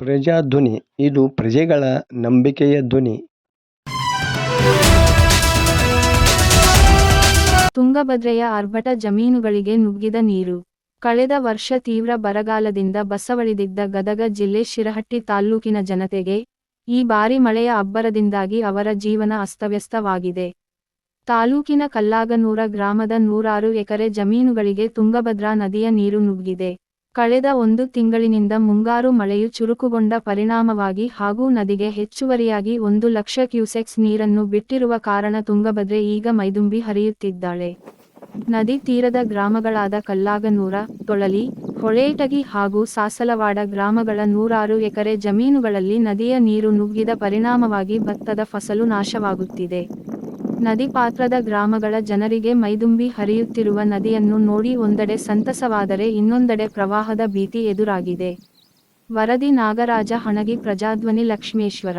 ಪ್ರಜಾಧ್ವನಿ, ಇದು ಪ್ರಜೆಗಳ ನಂಬಿಕೆಯ ಧ್ವನಿ. ತುಂಗಭದ್ರೆಯ ಆರ್ಭಟ ಜಮೀನುಗಳಿಗೆ ನುಗ್ಗಿದ ನೀರು. ಕಳೆದ ವರ್ಷ ತೀವ್ರ ಬರಗಾಲದಿಂದ ಬಸವಳಿದಿದ್ದ ಗದಗ ಜಿಲ್ಲೆ ಶಿರಹಟ್ಟಿ ತಾಲ್ಲೂಕಿನ ಜನತೆಗೆ ಈ ಬಾರಿ ಮಳೆಯ ಅಬ್ಬರದಿಂದಾಗಿ ಅವರ ಜೀವನ ಅಸ್ತವ್ಯಸ್ತವಾಗಿದೆ. ತಾಲೂಕಿನ ಕಲ್ಲಾಗನೂರ ಗ್ರಾಮದ ನೂರಾರು ಎಕರೆ ಜಮೀನುಗಳಿಗೆ ತುಂಗಭದ್ರಾ ನದಿಯ ನೀರು ನುಗ್ಗಿದೆ. ಕಳೆದ ಒಂದು ತಿಂಗಳಿನಿಂದ ಮುಂಗಾರು ಮಳೆಯು ಚುರುಕುಗೊಂಡ ಪರಿಣಾಮವಾಗಿ ಹಾಗೂ ನದಿಗೆ ಹೆಚ್ಚುವರಿಯಾಗಿ ಒಂದು ಲಕ್ಷ ಕ್ಯೂಸೆಕ್ಸ್ ನೀರನ್ನು ಬಿಟ್ಟಿರುವ ಕಾರಣ ತುಂಗಭದ್ರೆ ಈಗ ಮೈದುಂಬಿ ಹರಿಯುತ್ತಿದ್ದಾಳೆ. ನದಿ ತೀರದ ಗ್ರಾಮಗಳಾದ ಕಲ್ಲಾಗನೂರ, ತೊಳಲಿ, ಹೊಳೇಟಗಿ ಹಾಗೂ ಸಾಸಲವಾಡ ಗ್ರಾಮಗಳ ನೂರಾರು ಎಕರೆ ಜಮೀನುಗಳಲ್ಲಿ ನದಿಯ ನೀರು ನುಗ್ಗಿದ ಪರಿಣಾಮವಾಗಿ ಭತ್ತದ ಫಸಲು ನಾಶವಾಗುತ್ತಿದೆ. ನದಿ ಪಾತ್ರದ ಗ್ರಾಮಗಳ ಜನರಿಗೆ ಮೈದುಂಬಿ ಹರಿಯುತ್ತಿರುವ ನದಿಯನ್ನು ನೋಡಿ ಒಂದೆಡೆ ಸಂತಸವಾದರೆ ಇನ್ನೊಂದೆಡೆ ಪ್ರವಾಹದ ಭೀತಿ ಎದುರಾಗಿದೆ. ವರದಿ ನಾಗರಾಜ, ಹಣಗಿ ಪ್ರಜಾಧ್ವನಿ ಲಕ್ಷ್ಮೇಶ್ವರ.